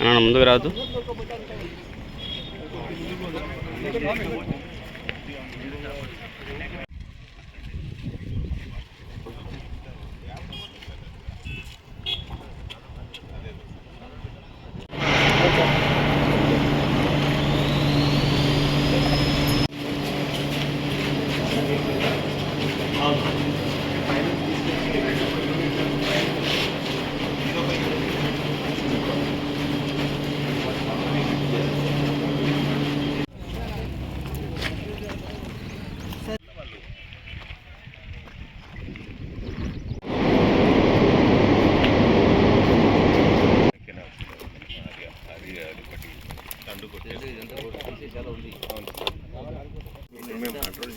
అన్న ముందుకు రావద్దు.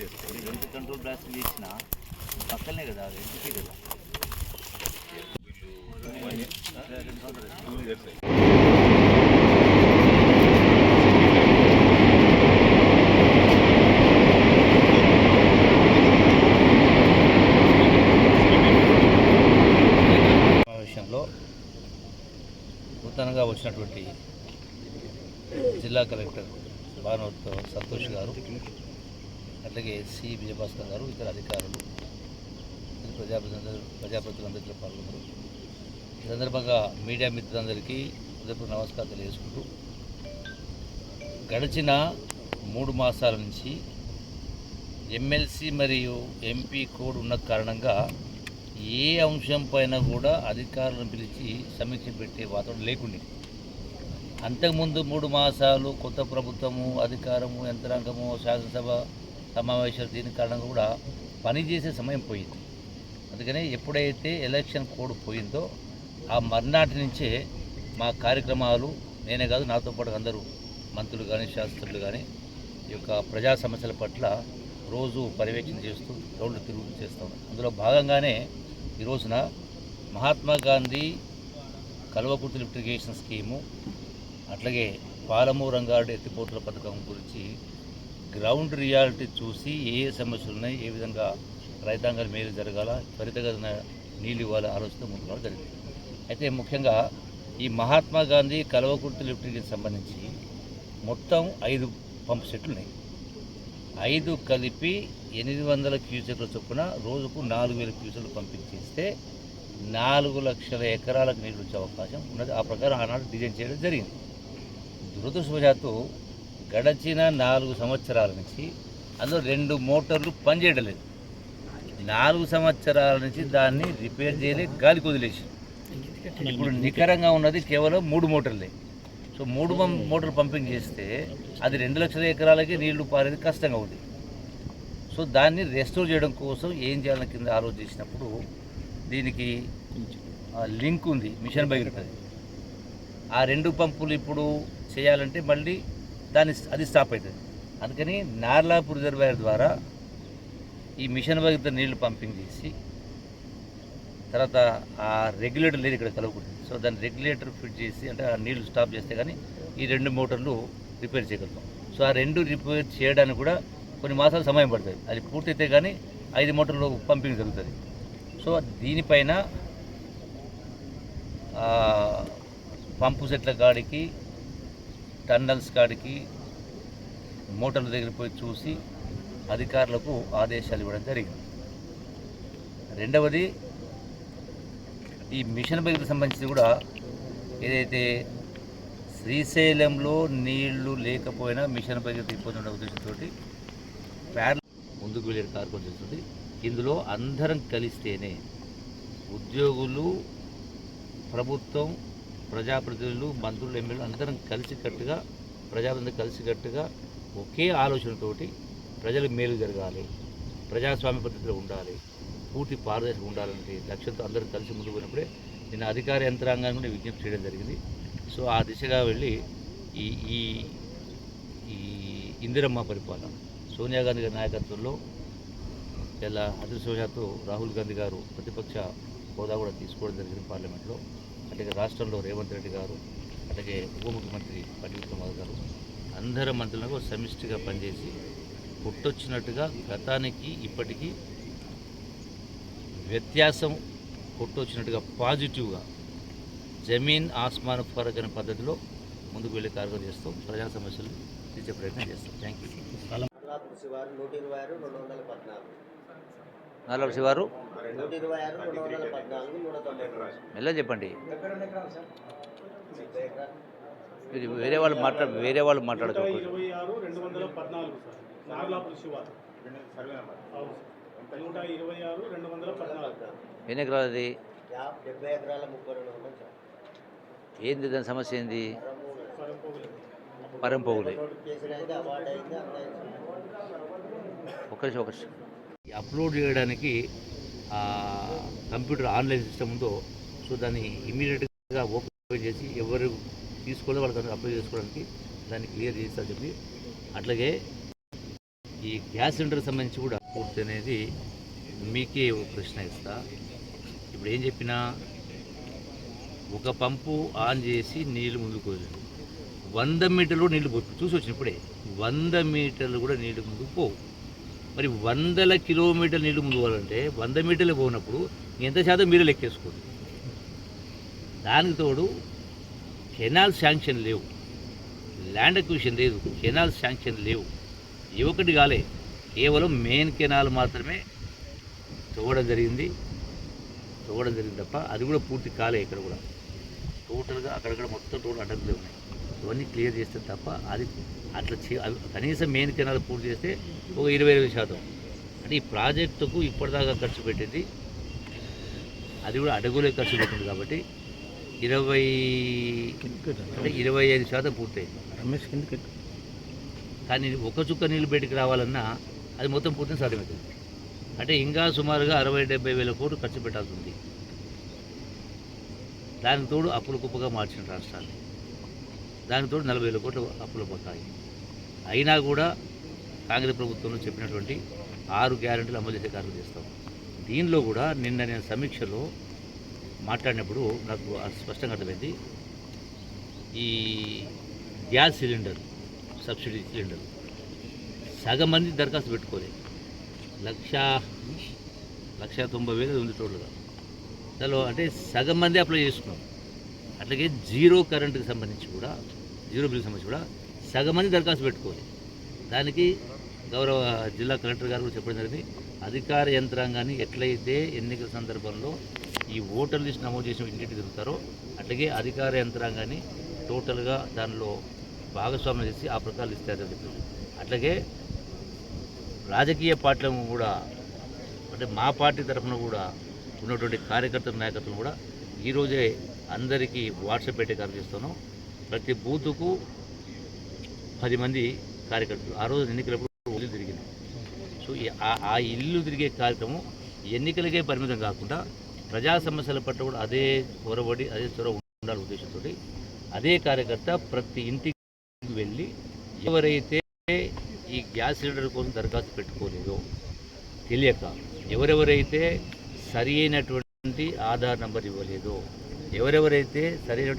ఎంత కంట్రోల్ బ్లాస్ట్ చేసిన పక్కనే కదా అది కదా నూతనంగా వచ్చినటువంటి జిల్లా కలెక్టర్ భానువత్ సంతోష్ గారు అట్లాగే సి. విజయభాస్కర్ గారు ఇతర అధికారులు ప్రజాప్రతినిధులు ప్రజాప్రతినిధులందరితో పాల్గొన్నారు. ఈ సందర్భంగా మీడియా మిత్రులందరికీ హృదయపూర్వక నమస్కారం తెలియజేసుకుంటూ గడిచిన మూడు మాసాల నుంచి ఎమ్మెల్సీ మరియు ఎంపీ కోడ్ ఉన్న కారణంగా ఏ అంశం పైన కూడా అధికారులను పిలిచి సమీక్ష పెట్టే వాతావరణం లేకుండే. అంతకుముందు మూడు మాసాలు కొత్త ప్రభుత్వము అధికారము యంత్రాంగము శాసనసభ సమావేశాలు దీని కారణంగా కూడా పనిచేసే సమయం పోయింది. అందుకని ఎప్పుడైతే ఎలక్షన్ కోడ్ పోయిందో ఆ మర్నాటి నుంచే మా కార్యక్రమాలు నేనే కాదు నాతో పాటు అందరూ మంత్రులు కానీ శాస్త్రులు కానీ ఈ యొక్క ప్రజా సమస్యల పట్ల రోజు పర్యవేక్షణ చేస్తూ రోడ్లు తిరుగుతూ చేస్తాం అందులో భాగంగానే ఈ రోజున Mahatma Gandhi Kalwakurthy lift irrigation scheme అట్లాగే పాలమూరు ఎత్తిపోతుల పథకం గురించి గ్రౌండ్ రియాలిటీ చూసి ఏ ఏ సమస్యలు ఉన్నాయి ఏ విధంగా రైతాంగాలు మేలు జరగాల త్వరితగతిన నీళ్ళు ఇవ్వాలి ఆలోచన ముందుకు జరిగింది. అయితే ముఖ్యంగా ఈ మహాత్మా గాంధీ కలవకుర్తి లిఫ్టింగ్కి సంబంధించి మొత్తం ఐదు పంప్ సెట్లు ఉన్నాయి. ఐదు కలిపి ఎనిమిది వందల క్యూసెక్ల చొప్పున రోజుకు నాలుగు వేల క్యూసెక్లు పంపించేస్తే నాలుగు లక్షల ఎకరాలకు నీళ్ళు వచ్చే అవకాశం ఉన్నది. ఆ ప్రకారం ఆనాడు డిజైన్ చేయడం జరిగింది. దురదృష్టవశాత్తు గడచిన నాలుగు సంవత్సరాల నుంచి అందులో రెండు మోటార్లు పనిచేయడం లేదు నాలుగు సంవత్సరాల నుంచి దాన్ని రిపేర్ చేయలే గాలికి వదిలేసి. ఇప్పుడు నికరంగా ఉన్నది కేవలం మూడు మోటార్లే. సో మూడు మోటార్ పంపింగ్ చేస్తే అది రెండు లక్షల ఎకరాలకి నీళ్ళు పారేది కష్టంగా ఉంది. సో దాన్ని రెస్టోర్ చేయడం కోసం ఏం చేయాలని కింద ఆలోచించినప్పుడు దీనికి లింక్ ఉంది మిషన్ భగీరథది ఆ రెండు పంపులు ఇప్పుడు చేయాలంటే మళ్ళీ దాన్ని అది స్టాప్ అవుతుంది అందుకని నార్లాపూర్ రిజర్వాయర్ ద్వారా ఈ మిషన్ భగీరథ నీళ్ళు పంపింగ్ చేసి తర్వాత ఆ రెగ్యులేటర్ లేదు ఇక్కడ కలవకూడదు. సో దాన్ని రెగ్యులేటర్ ఫిట్ చేసి అంటే ఆ నీళ్ళు స్టాప్ చేస్తే కానీ ఈ రెండు మోటార్లు రిపేర్ చేయగలుగుతాం. సో ఆ రెండు రిపేర్ చేయడానికి కూడా కొన్ని మాసాలు సమయం పడుతుంది. అది పూర్తయితే కానీ ఐదు మోటార్లు పంపింగ్ జరుగుతుంది. సో దీనిపైన పంపు సెట్ల కాడికి టన్నల్స్ కాడికి మోటార్ల దగ్గర పోయి చూసి అధికారులకు ఆదేశాలు ఇవ్వడం జరిగింది. రెండవది ఈ మిషన్ బయటకు సంబంధించి కూడా ఏదైతే శ్రీశైలంలో నీళ్ళు లేకపోయినా మిషన్ బైక్ తిప్పుతున్న ఉద్దేశంతో ప్యార్ ముందుకు వెళ్ళే కార్యక్రమం చేస్తుంది. ఇందులో అందరం కలిస్తేనే ఉద్యోగులు ప్రభుత్వం ప్రజాప్రతినిధులు మంత్రులు ఎమ్మెల్యేలు అందరం కలిసికట్టుగా ప్రజాప్రతినిధులు కలిసికట్టుగా ఒకే ఆలోచనతోటి ప్రజలకు మేలు జరగాలి ప్రజాస్వామ్య పద్ధతిలో ఉండాలి పూర్తి పారదర్శకం ఉండాలంటే లక్ష్యంతో అందరూ కలిసి ముందుకు పోయినప్పుడే నిన్న అధికార యంత్రాంగాన్ని కూడా విజ్ఞప్తి చేయడం జరిగింది. సో ఆ దిశగా వెళ్ళి ఈ ఈ ఈ ఇందిరమ్మ పరిపాలన సోనియా గాంధీ గారి నాయకత్వంలో ఇలా అదృష్టవశాత్తు రాహుల్ గాంధీ గారు ప్రతిపక్ష హోదా కూడా తీసుకోవడం జరిగింది పార్లమెంట్లో. అట్లాగే రాష్ట్రంలో రేవంత్ రెడ్డి గారు అలాగే ఉప ముఖ్యమంత్రి పండిత్ కుమార్ గారు అందరి మంత్రులకు సమిష్టిగా పనిచేసి పుట్టొచ్చినట్టుగా గతానికి ఇప్పటికీ వ్యత్యాసం పుట్టొచ్చినట్టుగా పాజిటివ్గా జమీన్ ఆస్మాన్ ఫరక్ అనే పద్ధతిలో ముందుకు వెళ్ళి కార్యక్రమం చేస్తాం ప్రజా సమస్యలు తీర్చే ప్రయత్నం చేస్తాం. థ్యాంక్ యూ నాలుగు శివారు. మూడు మెల్ల చెప్పండి. మీరు వేరే వాళ్ళు మాట్లాడ వేరే వాళ్ళు మాట్లాడచ్చు ఎన్ని ఎకరాలు అది? ఏంది దాని సమస్య ఏంది? పరంపోగులు. ఒక నిమిషం ఒక నిమిషం. అప్లోడ్ చేయడానికి కంప్యూటర్ ఆన్లైన్ సిస్టమ్ ఉందో సో దాన్ని ఇమీడియట్గా ఓపెన్ చేసి ఎవరు తీసుకోవాలో వాళ్ళకి అప్లై చేసుకోవడానికి దాన్ని క్లియర్ చేస్తా చెప్పి అట్లాగే ఈ గ్యాస్ సిలిండర్ సంబంధించి కూడా పూర్తి అనేది మీకే ఒక ప్రశ్న ఇస్తా. ఇప్పుడు ఏం చెప్పినా ఒక పంపు ఆన్ చేసి నీళ్ళు ముందుకు వదిలేదు వంద మీటర్లు నీళ్ళు పోతుంది. చూసి వచ్చిన ఇప్పుడే. వంద మీటర్లు కూడా నీళ్ళు ముందుకు పోవు. మరి వందల కిలోమీటర్ల నీళ్ళు ముందు పోవాలంటే వంద మీటర్లు పోయినప్పుడు ఎంత శాతం మీరే లెక్కేసుకోండి దానికి తోడు కెనాల్ శాంక్షన్ లేవు. ల్యాండ్ అక్విజిషన్ లేదు. కెనాల్ శాంక్షన్ లేవు. ఏ ఒకటి కాలే. కేవలం మెయిన్ కెనాల్ మాత్రమే తవ్వడం జరిగింది. తవ్వడం జరిగింది తప్ప అది కూడా పూర్తి కాలే ఇక్కడ కూడా. టోటల్గా అక్కడక్కడ మొత్తం టోటల్ అడ్డంకులే ఉన్నాయి. ఇవన్నీ క్లియర్ చేస్తే తప్ప అది అట్లా చే కనీసం మెయిన్ కెనాల్ పూర్తి చేస్తే ఒక ఇరవై ఇరవై శాతం. అంటే ఈ ప్రాజెక్టుకు ఇప్పటిదాకా ఖర్చు పెట్టింది అది కూడా అడుగులే ఖర్చు పెట్టింది కాబట్టి ఇరవై అంటే ఇరవై ఐదు శాతం పూర్తయింది. కానీ ఒక చుక్క నీళ్ళు బయటికి రావాలన్నా అది మొత్తం పూర్తి సాధ్యమవుతుంది. అంటే ఇంకా సుమారుగా అరవై డెబ్బై వేల కోట్లు ఖర్చు పెట్టాల్సి ఉంది. దానికి తోడు అప్పుల కుప్పగా మార్చిన రాష్ట్రాన్ని. దానితో నలభై వేల కోట్లు అప్పులు పోతాయి. అయినా కూడా కాంగ్రెస్ ప్రభుత్వంలో చెప్పినటువంటి ఆరు గ్యారెంటీలు అమలు చేసే కార్యక్రమం చేస్తాం. దీనిలో కూడా నిన్న నేను సమీక్షలో మాట్లాడినప్పుడు నాకు స్పష్టంగా అర్థమైంది. ఈ గ్యాస్ సిలిండర్ సబ్సిడీ సిలిండర్ సగం మంది దరఖాస్తు పెట్టుకోలేదు లక్ష లక్ష తొంభై వేలు ఉంది టోటల్గా. దానిలో అంటే సగం మంది అప్లై చేసుకున్నాం. అట్లాగే జీరో కరెంటుకి సంబంధించి కూడా జీరో బిల్కి సంబంధించి కూడా సగం మంది దరఖాస్తు పెట్టుకోవాలి. దానికి గౌరవ జిల్లా కలెక్టర్ గారు కూడా చెప్పడం జరిగింది. అధికార యంత్రాంగాన్ని ఎట్లయితే ఎన్నికల సందర్భంలో ఈ ఓటర్ లిస్ట్ నమోదు చేసిన ఇంటికి తిరుగుతారో అట్లాగే అధికార యంత్రాంగాన్ని టోటల్గా దానిలో భాగస్వామ్యం చేసి ఆ ప్రకారం ఇస్తారు చెప్తుంది అట్లాగే రాజకీయ పార్టీలను కూడా అంటే మా పార్టీ తరఫున కూడా ఉన్నటువంటి కార్యకర్తల నాయకత్వం కూడా ఈరోజే అందరికీ వాట్సాప్ పెట్టే కార్యక్రమం ప్రతి బూతుకు పది మంది కార్యకర్తలు. ఆ రోజు ఎన్నికలప్పుడు ఇల్లు తిరిగింది. సో ఆ- ఆ ఇల్లు తిరిగే కార్యక్రమం ఎన్నికలకే పరిమితం కాకుండా ప్రజా సమస్యల పట్ల కూడా అదే చొరబడి అదే చొరవ ఉండాలి ఉద్దేశంతో అదే కార్యకర్త ప్రతి ఇంటికి వెళ్ళి ఎవరైతే ఈ గ్యాస్ సిలిండర్ కోసం దరఖాస్తు పెట్టుకోలేదో తెలియక ఎవరెవరైతే సరి అయినటువంటి ఆధార్ నంబర్ ఇవ్వలేదు. ఎవరెవరైతే సరైన